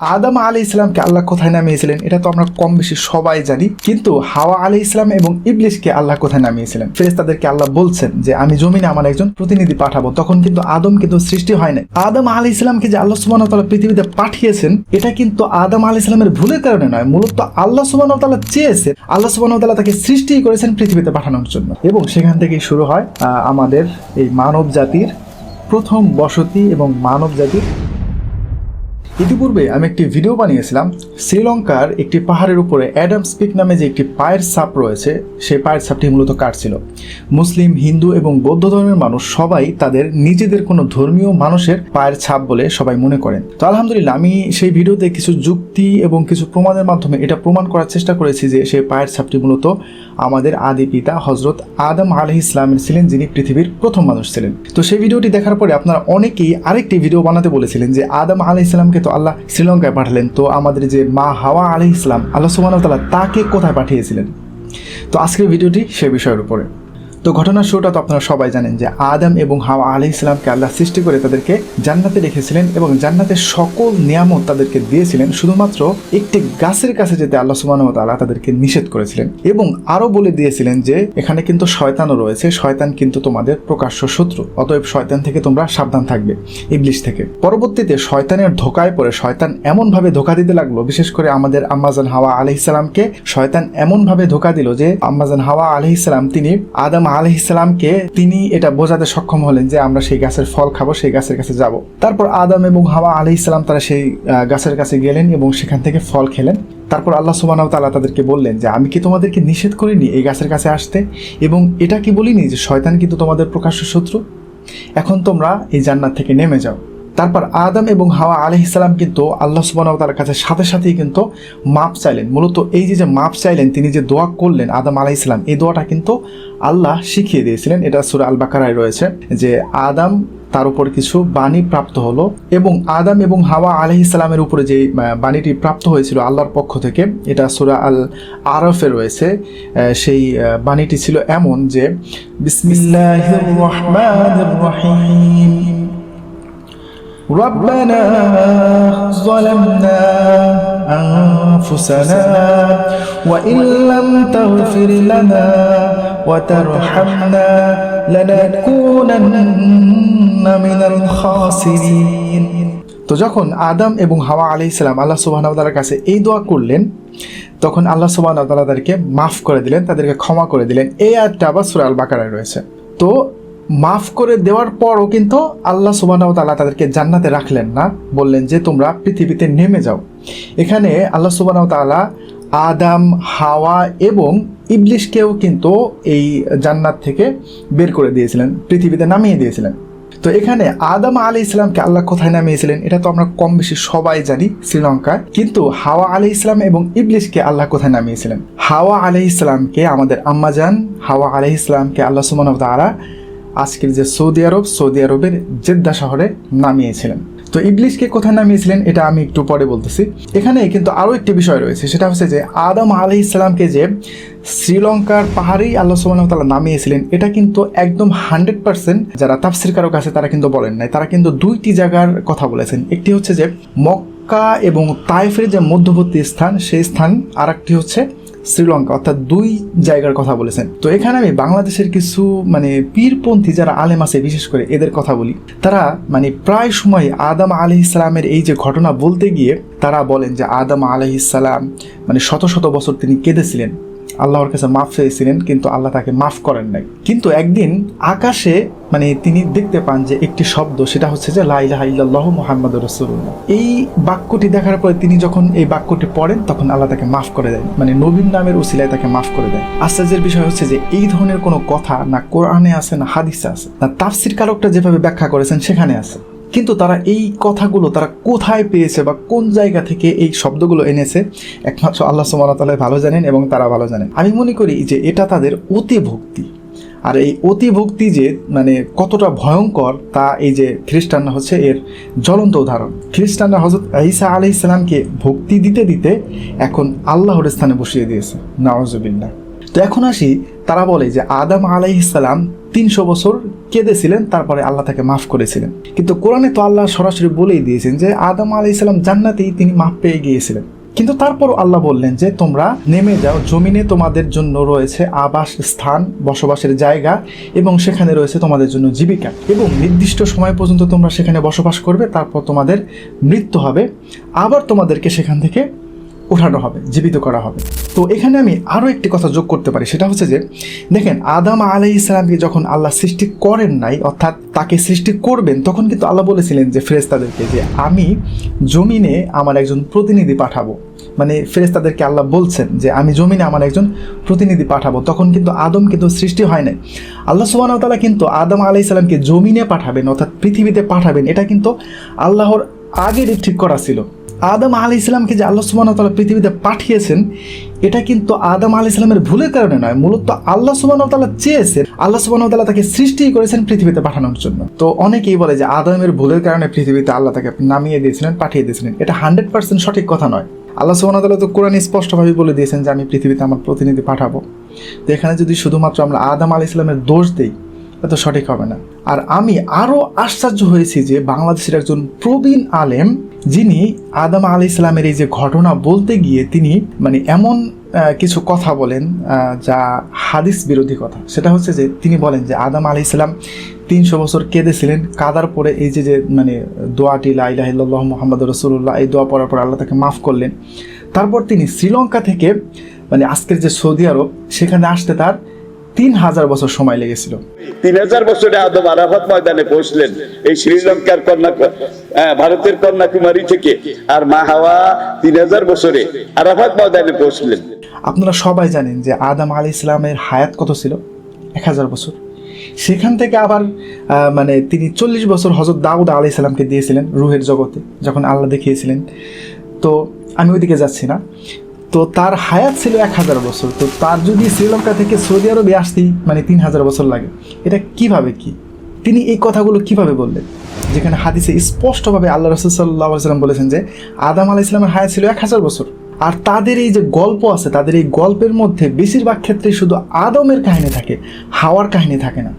আদম আলী ইসলামকে আল্লাহ কোথায় নামিয়েছিলেন? এটা তো আমরা কম বেশি সবাই জানি। কিন্তু হাওয়া আলী ইসলাম এবং ইবলিশকে আল্লাহ কোথায় নামিয়েছিলেন? ফেরেস্তাদেরকে আল্লাহ বলছেন যে, আমি জমিনে আমার একজন প্রতিনিধি পাঠাবো। তখন কিন্তু আদম কিন্তু সৃষ্টি হয় নাই। আদম আলী ইসলামকে যে আল্লাহ সুবাহ তালা পৃথিবীতে পাঠিয়েছেন, এটা কিন্তু আদম আলী ইসলামের ভুলের কারণে নয়। মূলত আল্লাহ সুবাহ তালা চেয়েছেন, আল্লাহ সুবাহ তালা তাকে সৃষ্টি করেছেন পৃথিবীতে পাঠানোর জন্য। এবং সেখান থেকেই শুরু হয় আমাদের এই মানব জাতির প্রথম বসতি এবং মানব জাতির ইতিপূর্বে আমি একটি ভিডিও বানিয়েছিলাম। শ্রীলঙ্কার একটি পাহাড়ের উপরে অ্যাডাম স্পিক নামে যে একটি পায়ের সাপ রয়েছে, সেই পায়ের সাপটি মূলত কাটছিল মুসলিম, হিন্দু এবং বৌদ্ধ ধর্মের মানুষ সবাই তাদের নিজেদের কোনো ধর্মীয় মানুষের পায়ের ছাপ বলে সবাই মনে করেন। তো আলহামদুলিল্লাহ, আমি সেই ভিডিওতে কিছু যুক্তি এবং কিছু প্রমাণের মাধ্যমে এটা প্রমাণ করার চেষ্টা করেছি যে সেই পায়ের ছাপটি মূলত আমাদের আদি পিতা হজরত আদম আলহ ইসলামের ছিলেন, যিনি পৃথিবীর প্রথম মানুষ ছিলেন। তো সেই ভিডিওটি দেখার পরে আপনারা অনেকেই আরেকটি ভিডিও বানাতে বলেছিলেন যে আদম আলহ ইসলামকে তো আল্লাহ শ্রীলঙ্কায় পাঠালেন। তো আমাদের যে মা হাওয়া আলি ইসলাম আল্লাহ সুবাহ তাকে কোথায় পাঠিয়েছিলেন? তো আজকের ভিডিওটি সে বিষয়ের উপরে। তো ঘটনার শুরুটা তো আপনারা সবাই জানেন যে আদম এবং হাওয়া আলি ইসলামকে আল্লাহ সৃষ্টি করে তাদেরকে জান্নাতে রেখেছিলেন এবং জান্নাতের সকল নিয়ামত তাদেরকে দিয়েছিলেন, শুধুমাত্র একটি গাছের কাছে যেতে আল্লাহ সুবাহ তাআলা তাদেরকে নিষেধ করেছিলেন এবং আরও বলে দিয়েছিলেন যে, এখানে কিন্তু শয়তানও রয়েছে, শয়তান কিন্তু তোমাদের প্রকাশ্য শত্রু, অতএব শয়তান থেকে তোমরা সাবধান থাকবে। ইবলিশ থেকে। পরবর্তীতে শয়তানের ধোকায় পড়ে শয়তান এমনভাবে ধোকা দিতে লাগল, বিশেষ করে আমাদের আম্মাজান হাওয়া আলহিসামকে শয়তান এমনভাবে ধোকা দিল যে আম্মাজান হাওয়া আলহিসাম তিনি আদম আলহিসামকে তিনি এটা বোঝাতে সক্ষম হলেন যে আমরা সেই গাছের ফল খাব, সেই গাছের কাছে যাব। তারপর আদম এবং হাওয়া আলি ইসলাম তারা সেই গাছের কাছে গেলেন এবং সেখান থেকে ফল খেলেন। তারপর আল্লাহ সুবাহ তাল্লাহ তাদেরকে বললেন যে, আমি কি তোমাদেরকে নিষেধ করিনি এই গাছের কাছে আসতে? এবং এটা কি বলিনি যে, শয়তান কিন্তু তোমাদের প্রকাশ্য শত্রু? এখন তোমরা এই জান্নাত থেকে নেমে যাও। তারপর আদম এবং হাওয়া আলহিসাল্লাম কিন্তু আল্লাহ সুবাহ তার কাছে সাথে সাথেই কিন্তু মাপ চাইলেন। মূলত এই যে যে মাপ চাইলেন, তিনি যে দোয়া করলেন আদম আলাইসালাম এই দোয়াটা কিন্তু আল্লাহ শিখিয়ে দিয়েছিলেন। এটা সুরা আল বাকারায় রয়েছে যে, আদম তার উপর কিছু বাণী প্রাপ্ত হলো এবং আদম এবং হাওয়া আলহ ইসলামের উপরে যে বাণীটি প্রাপ্ত হয়েছিল আল্লাহর পক্ষ থেকে, এটা সুরা আল আরফে রয়েছে সেই বাণীটি ছিল এমন যে, বিসমিল্লাহির রহমানির রহিম। ربنا ظلمنا أنفسنا وإن لم تغفر لنا وترحمنا لنكونن من الخاسرين তো যখন আদম এবং হাওয়া আলি ইসলাম আল্লাহ সুবাহ কাছে এই দোয়া করলেন তখন আল্লাহ সুবাহ তাদেরকে মাফ করে দিলেন তাদেরকে ক্ষমা করে দিলেন এই আয়াতটা আবার সুরাল বাকারায় রয়েছে তো মাফ করে দেওয়ার পরও কিন্তু আল্লাহ সুবাহ তাআলা তাদেরকে জান্নাতে রাখলেন না। বললেন যে, তোমরা পৃথিবীতে নেমে যাও। এখানে আল্লাহ সুবাহ তাআলা আদাম, হাওয়া এবং ইবলিশকেও কিন্তু এই জান্নাত থেকে বের করে দিয়েছিলেন, পৃথিবীতে নামিয়ে দিয়েছিলেন। তো এখানে আদম আলী ইসলামকে আল্লাহ কোথায় নামিয়েছিলেন? এটা তো আমরা কম বেশি সবাই জানি শ্রীলঙ্কায়। কিন্তু হাওয়া আলী ইসলাম এবং ইবলিশকে আল্লাহ কোথায় নামিয়েছিলেন? হাওয়া আলী ইসলামকে আমাদের আম্মাজান হাওয়া আলী ইসলামকে আল্লাহ সুমান তারা আজকের যে সৌদি আরব, সৌদি আরবের জেদ্দা শহরে নামিয়েছিলেন। তো ইবলিশকে কোথায় নামিয়েছিলেন, এটা আমি একটু পরে বলতেছি। এখানে কিন্তু আরও একটি বিষয় রয়েছে, সেটা হচ্ছে যে আদম আলি ইসলামকে যে শ্রীলঙ্কার পাহাড়েই আল্লাহ সুবাহ তালা নামিয়েছিলেন, এটা কিন্তু একদম হান্ড্রেড পার্সেন্ট যারা তাফসির কারও কাছে তারা কিন্তু বলেন নাই। তারা কিন্তু দুইটি জায়গার কথা বলেছেন। একটি হচ্ছে যে মক্কা এবং তাইফের যে মধ্যবর্তী স্থান, সেই স্থান আর একটি হচ্ছে শ্রীলঙ্কা, অর্থাৎ দুই জায়গার কথা বলেছেন। তো এখানে আমি বাংলাদেশের কিছু মানে পীরপন্থী যারা আলেম আছে, বিশেষ করে এদের কথা বলি, তারা মানে প্রায় সময় আদম আলি ইসলামের এই যে ঘটনা বলতে গিয়ে তারা বলেন যে আদম আলি ইসলাম মানে শত শত বছর তিনি কেঁদেছিলেন। আল্লাহর কাছে মাফ চেয়েছিলেন, কিন্তু আল্লাহ তাকে মাফ করেন নাই। কিন্তু একদিন আকাশে মানে তিনি দেখতে পান যে একটি শব্দ, সেটা হচ্ছে যে লাইলাহ মুহাম্মদ রসুল্লাহ এই বাক্যটি দেখার পরে তিনি যখন এই বাক্যটি পড়েন, তখন আল্লাহ তাকে মাফ করে দেন। মানে নবীন নামের উসিলায় তাকে মাফ করে দেন। আশ্চর্যের বিষয় হচ্ছে যে এই ধরনের কোনো কথা না কোরআনে আছে, না হাদিসে আছে, না তাফসির কারকটা যেভাবে ব্যাখ্যা করেছেন, সেখানে আছে। কিন্তু তারা এই কথাগুলো তারা কোথায় পেয়েছে বা কোন জায়গা থেকে এই শব্দগুলো এনেছে, একমাত্র আল্লাহ সুমাতাল্লাহ ভালো জানেন এবং তারা ভালো জানেন। আমি মনে করি যে এটা তাদের অতি ভক্তি আর এই অতি ভক্তি যে মানে কতটা ভয়ঙ্কর, তা এই যে খ্রিস্টানরা হচ্ছে এর জ্বলন্ত উদাহরণ। খ্রিস্টানরা হজরত ঈসা আলি ইসলামকে ভক্তি দিতে দিতে এখন আল্লাহর স্থানে বসিয়ে দিয়েছে। নওয়াজবিল্লা তো এখন আসি, তারা বলে যে আদম আলাইহিসাল্লাম তিনশো বছর কেঁদেছিলেন, তারপরে আল্লাহ তাকে মাফ করেছিলেন। কিন্তু কোরআনে তো আল্লাহ সরাসরি বলেই দিয়েছেন যে আদম আলাইহিসাল্লাম জান্নাতেই তিনি মাফ পেয়ে গিয়েছিলেন। কিন্তু তারপর আল্লাহ বললেন যে তোমরা নেমে যাও, জমিনে তোমাদের জন্য রয়েছে আবাস স্থান, বসবাসের জায়গা, এবং সেখানে রয়েছে তোমাদের জন্য জীবিকা। এবং নির্দিষ্ট সময় পর্যন্ত তোমরা সেখানে বসবাস করবে, তারপর তোমাদের মৃত্যু হবে। আবার তোমাদেরকে সেখান থেকে ওঠানো হবে, জীবিত করা হবে। তো এখানে আমি আরও একটি কথা যোগ করতে পারি, সেটা হচ্ছে যে, দেখেন, আদাম আলাই ইসলামকে যখন আল্লাহ সৃষ্টি করেন নাই, অর্থাৎ তাকে সৃষ্টি করবেন, তখন কিন্তু আল্লাহ বলেছিলেন যে ফেরেস্তাদেরকে যে, আমি জমিনে আমার একজন প্রতিনিধি পাঠাবো। মানে ফেরেস্তাদেরকে আল্লাহ বলছেন যে, আমি জমিনে আমার একজন প্রতিনিধি পাঠাবো। তখন কিন্তু আদম কিন্তু সৃষ্টি হয় নাই। আল্লাহ সুবাহ তালা কিন্তু আদম আলাই ইসলামকে জমিনে পাঠাবেন, অর্থাৎ পৃথিবীতে পাঠাবেন। এটা কিন্তু আল্লাহর আগেরই ঠিক করা ছিল। আদম আলি ইসলামকে যে আল্লাহ তালা পৃথিবীতে পাঠিয়েছেন, এটা কিন্তু আদম আলি ইসলামের ভুলের কারণে নয়, মূলত আল্লাহ সুবাহ তালা চেয়েছেন, আল্লাহ সুবাহ তালা তাকে সৃষ্টি করেছেন পৃথিবীতে পাঠানোর জন্য। তো অনেকেই বলে যে আদমের ভুলের কারণে পৃথিবীতে আল্লাহ তাকে নামিয়ে দিয়েছিলেন, পাঠিয়ে দিয়েছিলেন। এটা হান্ড্রেড পার্সেন্ট সঠিক কথা নয়। আল্লাহ সুবাহ তালা তো কোরআন স্পষ্টভাবে বলে দিয়েছেন যে আমি পৃথিবীতে আমার প্রতিনিধি পাঠাবো। তো এখানে যদি শুধুমাত্র আমরা আদম আলি ইসলামের দোষ দিই এত সঠিক হবে না। আর আমি আরও আশ্চর্য হয়েছি যে বাংলাদেশের একজন প্রবীণ আলেম, যিনি আদম আলি ইসলামের এই যে ঘটনা বলতে গিয়ে তিনি মানে এমন কিছু কথা বলেন যা হাদিস বিরোধী কথা। সেটা হচ্ছে যে তিনি বলেন যে আদম আলি ইসলাম তিনশো বছর কেঁদেছিলেন, কাদার পরে এই যে যে মানে দোয়াটি লাইলাহিল্লাহ মোহাম্মদ রসুল্লাহ এই দোয়া পড়ার পর আল্লাহ তাকে মাফ করলেন। তারপর তিনি শ্রীলঙ্কা থেকে মানে আজকের যে সৌদি আরব, সেখানে আসতে তার তিন হাজার বছর সময় লেগেছিল। তিন হাজার বছরে আদম আরাফাত ময়দানে পৌঁছলেন এই শ্রীলঙ্কার কন্যা ভারতের কন্যাকুমারী থেকে। আর মা হাওয়া তিন হাজার বছরে আরাফাত ময়দানে পৌঁছলেন। আপনারা সবাই জানেন যে আদম আলী ইসলামের হায়াত কত ছিল? এক হাজার বছর। সেখান থেকে আবার মানে তিনি চল্লিশ বছর হজরত দাউদ আলি ইসলামকে দিয়েছিলেন রুহের জগতে যখন আল্লাহ দেখিয়েছিলেন। তো আমি ওইদিকে যাচ্ছি না। তো তার হায়াত ছিল এক হাজার বছর। তো তার যদি শ্রীলঙ্কা থেকে সৌদি আরবে আসতেই মানে তিন হাজার বছর লাগে, এটা কীভাবে কি? তিনি এই কথাগুলো কীভাবে বললেন? যেখানে হাদিসে স্পষ্টভাবে আল্লাহ রসুল্লাহ সাল্লাম বলেছেন যে, আদাম আলাহ ইসলামের হায়াত ছিল এক হাজার বছর। আর তাদের এই যে গল্প আছে, তাদের এই গল্পের মধ্যে বেশিরভাগ ক্ষেত্রে শুধু আদমের কাহিনী থাকে, হাওয়ার কাহিনী থাকে না।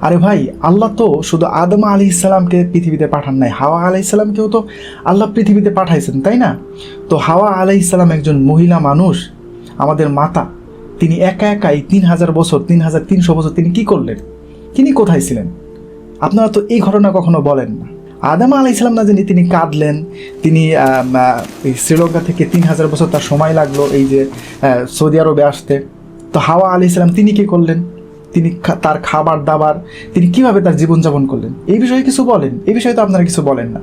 আরে ভাই, আল্লাহ তো শুধু আদম আলি ইসলামকে পৃথিবীতে পাঠান নাই, হাওয়া আলি ইসলামকেও তো আল্লাহ পৃথিবীতে পাঠাইছেন, তাই না? তো হাওয়া আলি ইসলাম একজন মহিলা মানুষ, আমাদের মাতা, তিনি একা একা এই তিন হাজার বছর, তিন হাজার তিনশো বছর তিনি কি করলেন? তিনি কোথায় ছিলেন? আপনারা তো এই ঘটনা কখনো বলেন না। আদাম আলাহ ইসলাম না জানি তিনি কাঁদলেন, তিনি শ্রীলঙ্কা থেকে তিন হাজার বছর তার সময় লাগল এই যে সৌদি আরবে আসতে। তো হাওয়া আলি ইসলাম তিনি কি করলেন? তিনি তার খাবার, দাবার, তিনি কীভাবে তার জীবনযাপন করলেন? এই বিষয়ে কিছু বলেন। এই বিষয়ে তো আপনারা কিছু বলেন না।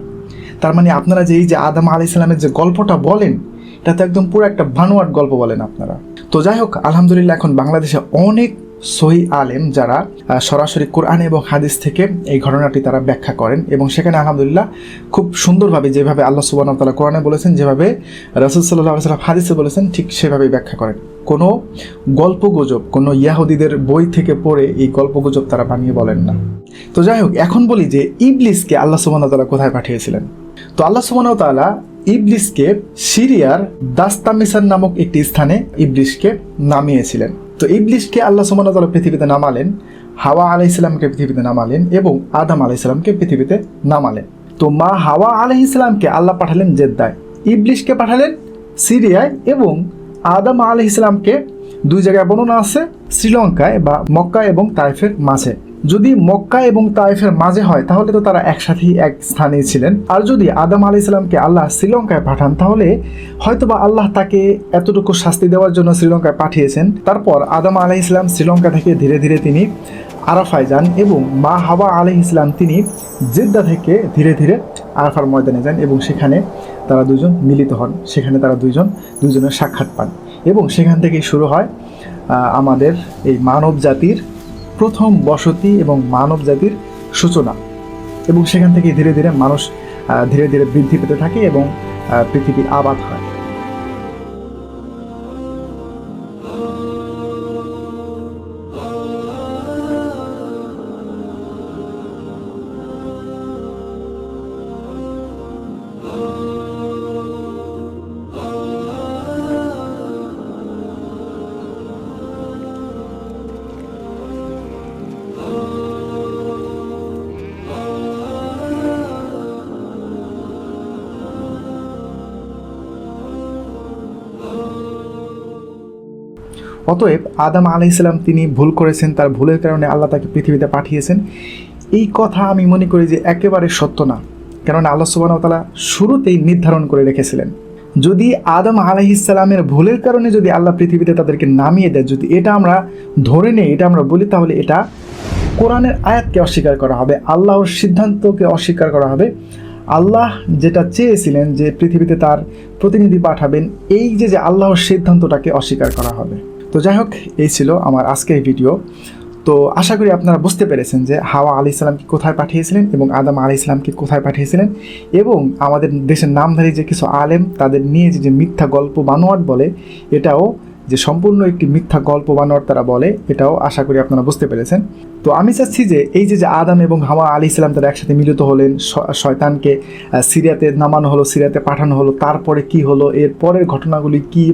তার মানে আপনারা যে এই যে আদাম আলি ইসলামের যে গল্পটা বলেন, এটা তো একদম পুরো একটা ভানুয়াট গল্প বলেন আপনারা। তো যাই হোক, আলহামদুলিল্লাহ, এখন বাংলাদেশে অনেক সহি আলেম যারা সরাসরি কোরআন এবং হাদিস থেকে এই ঘটনাটি তারা ব্যাখ্যা করেন এবং সেখানে আলহামদুলিল্লাহ খুব সুন্দরভাবে যেভাবে আল্লাহ সুবাহ তালা কোরআনে বলেছেন, যেভাবে রসুল সাল্লাহ সাল্লাম হাদিসে বলেছেন, ঠিক সেভাবেই ব্যাখ্যা করেন। কোনো গল্প গুজব, কোনো ইয়াহুদিদের বই থেকে পড়ে এই গল্প গুজব তারা বানিয়ে বলেন না। তো যাই হোক, এখন বলি যে ইবলিসকে আল্লাহ সুবাহ তালা কোথায় পাঠিয়েছিলেন? তো আল্লাহ সুবাহ তালা ইবলিসকে সিরিয়ার দাস্তামিসান নামক একটি স্থানে ইবলিসকে নামিয়েছিলেন। তো ইবলিশকে আল্লাহ সুমানতাল্লাহ পৃথিবীতে নামালেন, হাওয়া আলাহ ইসলামকে পৃথিবীতে নামালেন এবং আদাম আলাহ ইসলামকে পৃথিবীতে নামালেন। তো মা হাওয়া আলহ ইসলামকে আল্লাহ পাঠালেন জেদ্দায়, ইবলিশকে পাঠালেন সিরিয়ায় এবং আদাম আলহ ইসলামকে দুই জায়গায় বর্ণনা আছে, শ্রীলঙ্কায় বা মক্কা এবং তাইফের মাঝে। যদি মক্কা এবং তাইফের মাঝে হয়, তাহলে তো তারা একসাথেই এক স্থানেই ছিলেন। আর যদি আদম আলি ইসলামকে আল্লাহ শ্রীলঙ্কায় পাঠান, তাহলে হয়তোবা আল্লাহ তাকে এতটুকু শাস্তি দেওয়ার জন্য শ্রীলঙ্কায় পাঠিয়েছেন। তারপর আদম আলি ইসলাম শ্রীলঙ্কা থেকে ধীরে ধীরে তিনি আরাফায় যান এবং মা হাওয়া আলি ইসলাম তিনি জেদ্দা থেকে ধীরে ধীরে আরাফার ময়দানে যান এবং সেখানে তারা দুজন মিলিত হন। সেখানে তারা দুইজন দুজনের সাক্ষাৎ পান। এবং সেখান থেকেই শুরু হয় আমাদের এই মানব জাতির প্রথম বসতি এবং মানব জাতির সূচনা। এবং সেখান থেকে ধীরে ধীরে মানুষ ধীরে ধীরে বৃদ্ধি পেতে থাকে এবং পৃথিবীর আবাদ হয়। অতএব আদম আলি ইসলাম তিনি ভুল করেছেন, তার ভুলের কারণে আল্লাহ তাকে পৃথিবীতে পাঠিয়েছেন। এই কথা আমি মনে করি যে একেবারে সত্য না, কেননা আল্লাহ সুবাহতালা শুরুতেই নির্ধারণ করে রেখেছিলেন। যদি আদম আলাইহিসালামের ভুলের কারণে যদি আল্লাহ পৃথিবীতে তাদেরকে নামিয়ে দেয়, যদি এটা আমরা ধরে নেই, এটা আমরা বলি, তাহলে এটা কোরআনের আয়াতকে অস্বীকার করা হবে, আল্লাহর সিদ্ধান্তকে অস্বীকার করা হবে। আল্লাহ যেটা চেয়েছিলেন যে পৃথিবীতে তার প্রতিনিধি পাঠাবেন, এই যে যে আল্লাহর সিদ্ধান্তটাকে অস্বীকার করা হবে। তো যাই হোক, এই ছিল আমার আজকের ভিডিও তো আশা করি আপনারা বুঝতে পেরেছেন যে হাওয়া আলি ইসলামকে কোথায় পাঠিয়েছিলেন এবং আদম আলি ইসলামকে কোথায় পাঠিয়েছিলেন। এবং আমাদের দেশের নামধারী যে কিছু আলেম, তাদের নিয়ে যে মিথ্যা গল্প বানোয়াট বলে, এটাও যে সম্পূর্ণ একটি মিথ্যা গল্প বানোয়াট তারা বলে, এটাও আশা করি আপনারা বুঝতে পেরেছেন। তো আমি চাচ্ছি যে, এই যে যে আদম এবং হাওয়া আলি ইসলাম তারা একসাথে মিলিত হলেন শয়তানকে সিরিয়াতে নামানো হলো, সিরিয়াতে পাঠানো হলো, তারপরে কি হলো, এর পরের ঘটনাগুলি কি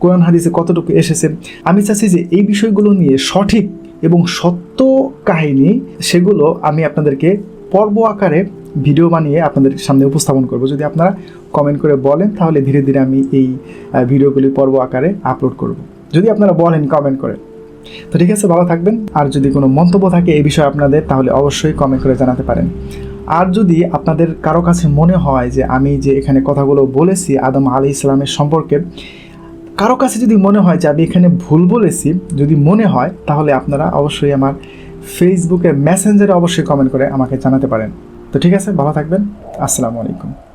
কোরআন হাদিসে কতটুকু এসেছে? আমি চাচ্ছি যে এই বিষয়গুলো নিয়ে সঠিক এবং সত্য কাহিনী সেগুলো আমি আপনাদেরকে পর্ব আকারে ভিডিও বানিয়ে আপনাদের সামনে উপস্থাপন করব। যদি আপনারা কমেন্ট করে বলেন, তাহলে ধীরে ধীরে আমি এই ভিডিওগুলি পর্ব আকারে আপলোড করব। যদি আপনারা বলেন কমেন্ট করে। তো ঠিক আছে, ভালো থাকবেন। আর যদি কোনো মন্তব্য থাকে এই বিষয়ে আপনাদের, তাহলে অবশ্যই কমেন্ট করে জানাতে পারেন। আর যদি আপনাদের কারও কাছে মনে হয় যে আমি যে এখানে কথাগুলো বলেছি আদম আলি ইসলামের সম্পর্কে কারও কাছে যদি মনে হয় যে আমি এখানে ভুল বলেছি, যদি মনে হয়, তাহলে আপনারা অবশ্যই আমার ফেসবুকে মেসেঞ্জারে অবশ্যই কমেন্ট করে আমাকে জানাতে পারেন। তো ঠিক আছে, ভালো থাকবেন। আসসালামু আলাইকুম।